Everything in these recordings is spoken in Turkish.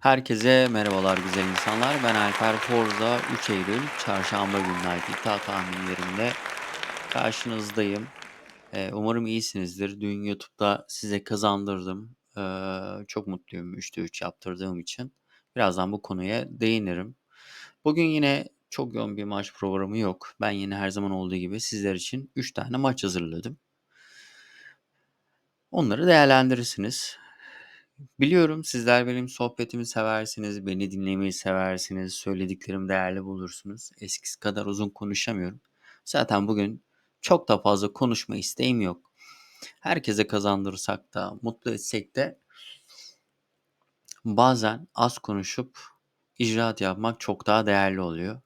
Herkese merhabalar güzel insanlar. Ben Alper Forza 3 Eylül Çarşamba günü ait iddia tahminlerimle karşınızdayım. Ee, umarım iyisinizdir. Dün YouTube'da size kazandırdım. Ee, çok mutluyum 3'te 3 yaptırdığım için. Birazdan bu konuya değinirim. Bugün yine çok yoğun bir maç programı yok. Ben yine her zaman olduğu gibi sizler için 3 tane maç hazırladım. Onları değerlendirirsiniz. Biliyorum sizler benim sohbetimi seversiniz, beni dinlemeyi seversiniz, söylediklerimi değerli bulursunuz. Eskisi kadar uzun konuşamıyorum. Zaten bugün çok da fazla konuşma isteğim yok. Herkese kazandırsak da, mutlu etsek de bazen az konuşup icraat yapmak çok daha değerli oluyor.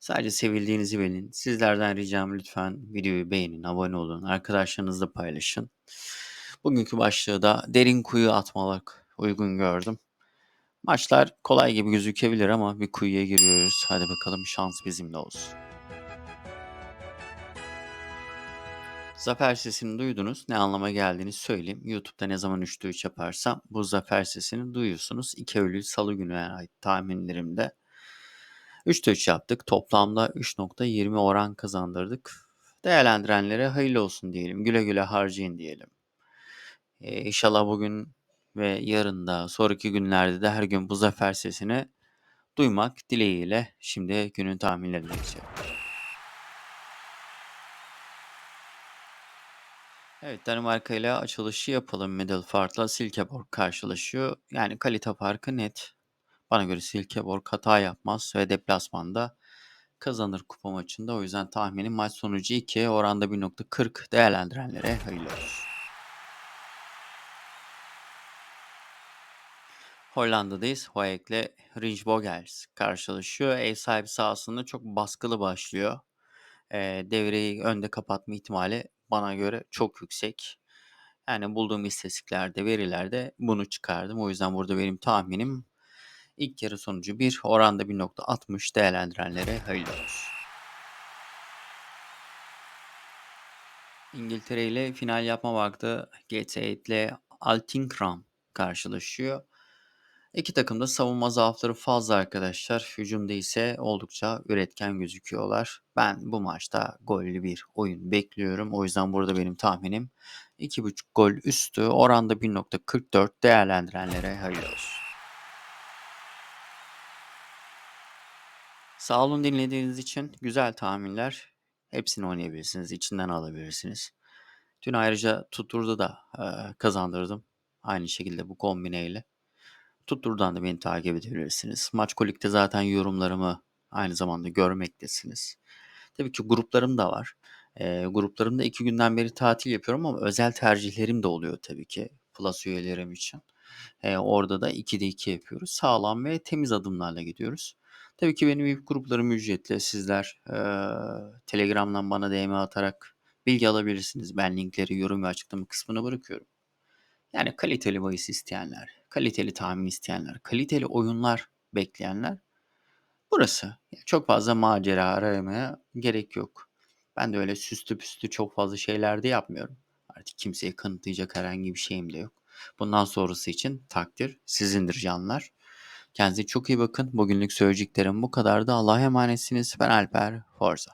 Sadece sevildiğinizi bilin. Sizlerden ricam lütfen videoyu beğenin, abone olun, arkadaşlarınızla paylaşın. Bugünkü başlığı da derin kuyu atmalık uygun gördüm. Maçlar kolay gibi gözükebilir ama bir kuyuya giriyoruz. Hadi bakalım şans bizimle olsun. Zafer sesini duydunuz. Ne anlama geldiğini söyleyeyim. YouTube'da ne zaman 3'te 3 yaparsam bu zafer sesini duyuyorsunuz. 2 Eylül Salı günü ait tahminlerimde. 3'te 3 yaptık. Toplamda 3.20 oran kazandırdık. Değerlendirenlere hayırlı olsun diyelim. Güle güle harcayın diyelim. Ee, inşallah bugün ve yarın da sonraki günlerde de her gün bu zafer sesini duymak dileğiyle şimdi günün tahminlerine geçelim. Evet Danimarka ile açılışı yapalım. Middelfart'la Silkeborg karşılaşıyor. Yani kalite farkı net. Bana göre Silkeborg hata yapmaz ve deplasmanda kazanır kupa maçında. O yüzden tahminim maç sonucu 2 oranda 1.40 değerlendirenlere hayırlı olsun. Hollanda'dayız. Hoek'le Rijbogels karşılaşıyor. Ev sahibi sahasında çok baskılı başlıyor. E, devreyi önde kapatma ihtimali bana göre çok yüksek. Yani bulduğum istatistiklerde, verilerde bunu çıkardım. O yüzden burada benim tahminim ilk yarı sonucu 1, oranda 1.60 değerlendirenlere hayırlı olsun. İngiltere ile final yapma vakti GT8 ile Altingram karşılaşıyor. İki takım da savunma zaafları fazla arkadaşlar. Hücumda ise oldukça üretken gözüküyorlar. Ben bu maçta gollü bir oyun bekliyorum. O yüzden burada benim tahminim 2.5 gol üstü oranda 1.44 değerlendirenlere hayırlı olsun. Sağ olun dinlediğiniz için güzel tahminler. Hepsini oynayabilirsiniz, içinden alabilirsiniz. Dün ayrıca Tutur'da da e, kazandırdım. Aynı şekilde bu kombineyle. Tuttur'dan da beni takip edebilirsiniz. Maç Kolik'te zaten yorumlarımı aynı zamanda görmektesiniz. Tabii ki gruplarım da var. E, gruplarımda iki günden beri tatil yapıyorum ama özel tercihlerim de oluyor tabii ki. Plus üyelerim için. E, orada da 2'de 2 yapıyoruz. Sağlam ve temiz adımlarla gidiyoruz. Tabii ki benim VIP gruplarım ücretli. Sizler e, Telegram'dan bana DM atarak bilgi alabilirsiniz. Ben linkleri yorum ve açıklama kısmına bırakıyorum. Yani kaliteli bahis isteyenler, kaliteli tahmin isteyenler, kaliteli oyunlar bekleyenler burası. çok fazla macera aramaya gerek yok. Ben de öyle süslü püslü çok fazla şeyler de yapmıyorum. Artık kimseye kanıtlayacak herhangi bir şeyim de yok. Bundan sonrası için takdir sizindir canlar. Kendinize çok iyi bakın. Bugünlük söyleyeceklerim bu kadardı. Allah'a emanetsiniz. Ben Alper Forza.